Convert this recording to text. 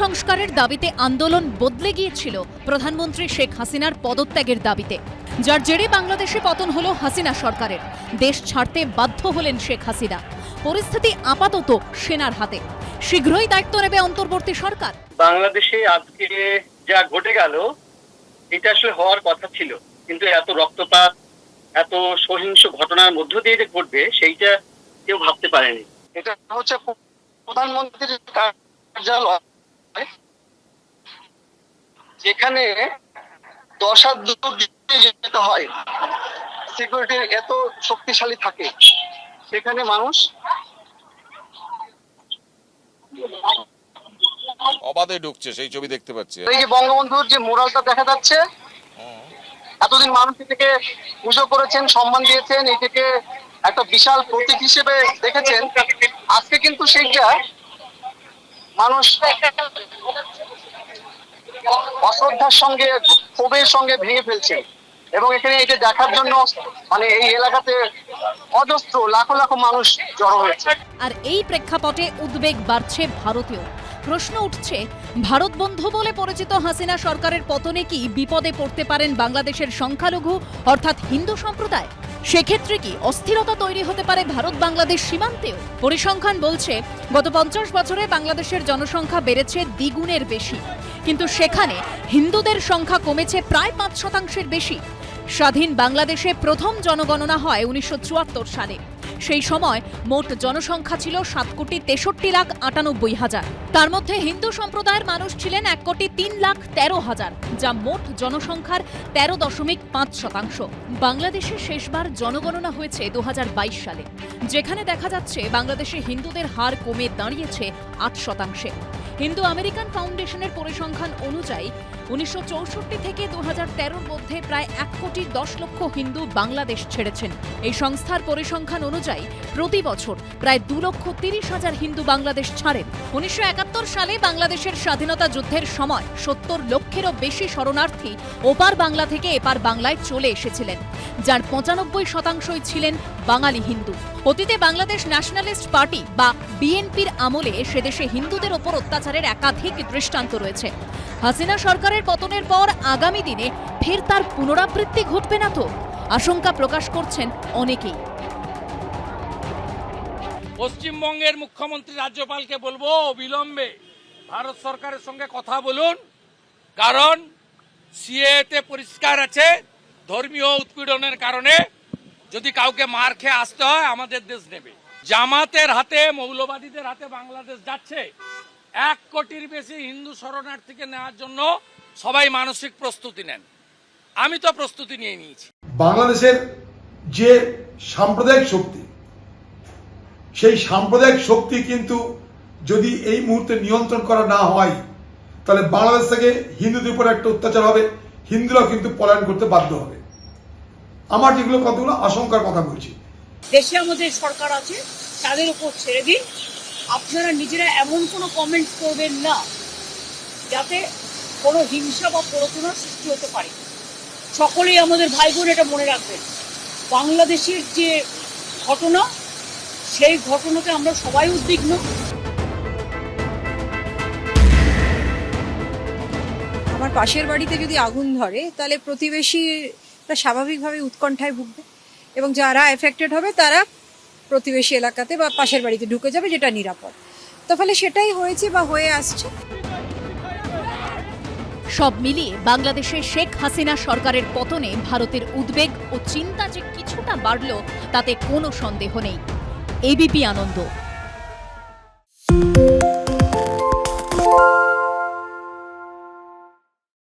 সংস্কারের দাবিতে আন্দোলন বদলে গিয়েছিল প্রধানমন্ত্রী শেখ হাসিনার পদত্যাগের দাবিতে। যার জেরে বাংলাদেশে পতন হলো হাসিনা সরকারের। দেশ ছাড়তে বাধ্য হলেন শেখ হাসিনা। পরিস্থিতি আপাতত সেনার হাতে। শীঘ্রই দায়িত্ব নেবে অন্তর্বর্তী সরকার। বাংলাদেশে আজকে যা ঘটে গেল এটা আসলে হওয়ার কথা ছিল। কিন্তু এত রক্তপাত এত সহিংস ঘটনার মধ্য দিয়ে যে ঘটবে সেইটা কেউ ভাবতে পারেনি। এটা হচ্ছে প্রধানমন্ত্রীর কার্যালয়। যেখানে দশ হাত যেতে হয় সিকিউরিটি এত শক্তিশালী থাকে সেখানে মানুষ অবাধে ঢুকছে সেই ছবি দেখতে পাচ্ছি। এই যে বঙ্গবন্ধুর যে মোরালটা দেখা যাচ্ছে এতদিন মানুষ এটাকে পুজো করেছেন সম্মান দিয়েছেন এটাকে একটা বিশাল প্রতীক হিসেবে দেখেছেন। আজকে কিন্তু সেইটা মানুষ অশ্রদ্ধার সঙ্গে, ক্ষোভের সঙ্গে ভেঙে ফেলছে। এবং এখানে এটা দেখার জন্য মানে এই এলাকাতে অজস্র লাখো লাখো মানুষ জড়ো হয়েছে। আর এই প্রেক্ষাপটে উদ্বেগ বাড়ছে ভারতীয় প্রশ্ন উঠছে, ভারত বন্ধু বলে পরিচিত হাসিনা সরকারের পতনে কি বিপদে পড়তে পারেন বাংলাদেশের সংখ্যালঘু, অর্থাৎ হিন্দু সম্প্রদায়? সেক্ষেত্রে কি অস্থিরতা তৈরি হতে পারে ভারত বাংলাদেশ সীমান্তেও? পরিসংখ্যান বলছে, গত পঞ্চাশ বছরে বাংলাদেশের জনসংখ্যা বেড়েছে দ্বিগুণের বেশি। কিন্তু সেখানে হিন্দুদের সংখ্যা কমেছে প্রায় পাঁচ শতাংশের বেশি। স্বাধীন বাংলাদেশে প্রথম জনগণনা হয় উনিশশো চুয়াত্তর সালে। সেই সময় মোট জনসংখ্যা ছিল সাত কোটি তেষট্টি লাখ আটানব্বই হাজার। তার মধ্যে হিন্দু সম্প্রদায়ের মানুষ ছিলেন এক কোটি তিন লাখ তেরো হাজার, যা মোট জনসংখ্যার তেরো দশমিক পাঁচ শতাংশ। বাংলাদেশে শেষবার জনগণনা হয়েছে দু হাজার বাইশ সালে, যেখানে দেখা যাচ্ছে বাংলাদেশে হিন্দুদের হার কমে দাঁড়িয়েছে আট শতাংশে। হিন্দু আমেরিকান ফাউন্ডেশনের পরিসংখ্যান অনুযায়ী উনিশশো চৌষট্টি থেকে দু হাজার মধ্যে প্রায় এক কোটি দশ লক্ষ হিন্দু বাংলাদেশ ছেড়েছেন। এই সংস্থার পরিসংখ্যান অনুযায়ী প্রতি বছর প্রায় দু লক্ষ তিরিশ হাজার হিন্দু বাংলাদেশ ছাড়েন। উনিশশো একাত্তর সালে বাংলাদেশের স্বাধীনতা যুদ্ধের সময় সত্তর লক্ষেরও বেশি শরণার্থী ওপার বাংলা থেকে এপার বাংলায় চলে এসেছিলেন, যার পঁচানব্বই শতাংশই ছিলেন বাঙালি হিন্দু। অতীতে বাংলাদেশ ন্যাশনালিস্ট পার্টি বা বিএনপির আমলে সেদেশে হিন্দুদের ওপর অত্যাচারের একাধিক দৃষ্টান্ত রয়েছে। হাসিনা সরকারের পতনের পর আগামী দিনে ফের তার পুনরাবৃত্তি ঘটবে না তো, আশঙ্কা প্রকাশ করছেন অনেকেই। পশ্চিমবঙ্গের মুখ্যমন্ত্রী রাজ্যপালকে বলব অবিলম্বে ভারত সরকারের সঙ্গে কথা বলুন, কারণ সিএতে পরিষ্কার আছে, ধর্মীয় উৎপীড়নের কারণে যদি কাউকে মার খেয়ে আসতে হয়, আমাদের দেশ নেবে। জামাতের হাতে, মৌলবাদীদের হাতে বাংলাদেশ যাচ্ছে। এক কোটির বেশি হিন্দু শরণার্থীকে নেওয়ার জন্য সবাই মানসিক প্রস্তুতি নেন। আমি তো প্রস্তুতি নিয়ে নিয়েছি। বাংলাদেশের যে সাম্প্রদায়িক শক্তি সেই সাম্প্রদায়িক শক্তি কিন্তু যদি এই মুহূর্তে নিয়ন্ত্রণ করা না হয় তাহলে বাংলাদেশ থেকে হিন্দুদের উপর একটা অত্যাচার হবে হিন্দুরা কিন্তু পলায়ন করতে বাধ্য হবে। আমার যেগুলো কতগুলো আশঙ্কার কথা বলছি। দেশে আমাদের সরকার আছে তাদের উপর ছেড়ে দিন। আপনারা নিজেরা এমন কোনো কমেন্টস করবেন না যাতে কোনো হিংসা বা প্ররোচনার সৃষ্টি হতে পারে। সকলেই আমাদের ভাই বোন এটা মনে রাখবেন। বাংলাদেশের যে ঘটনা, সেই ঘটনাতে আমরা সবাই উদ্বিগ্ন। আমার পাশের বাড়িতে যদি আগুন ধরে, তাহলে প্রতিবেশীরা স্বাভাবিকভাবে উৎকণ্ঠায় ভুগবে। এবং যারা এফেক্টেড হবে, তারা প্রতিবেশী এলাকাতে বা পাশের বাড়িতে ঢুকে যাবে, যেটা নিরাপদ। তো ফলে সেটাই হয়েছে বা হয়ে আসছে। সব মিলিয়ে বাংলাদেশে শেখ হাসিনা সরকারের পতনে ভারতের উদ্বেগ ও চিন্তা যে কিছুটা বাড়ল, তাতে কোনো সন্দেহ নেই। এবিপি আনন্দ।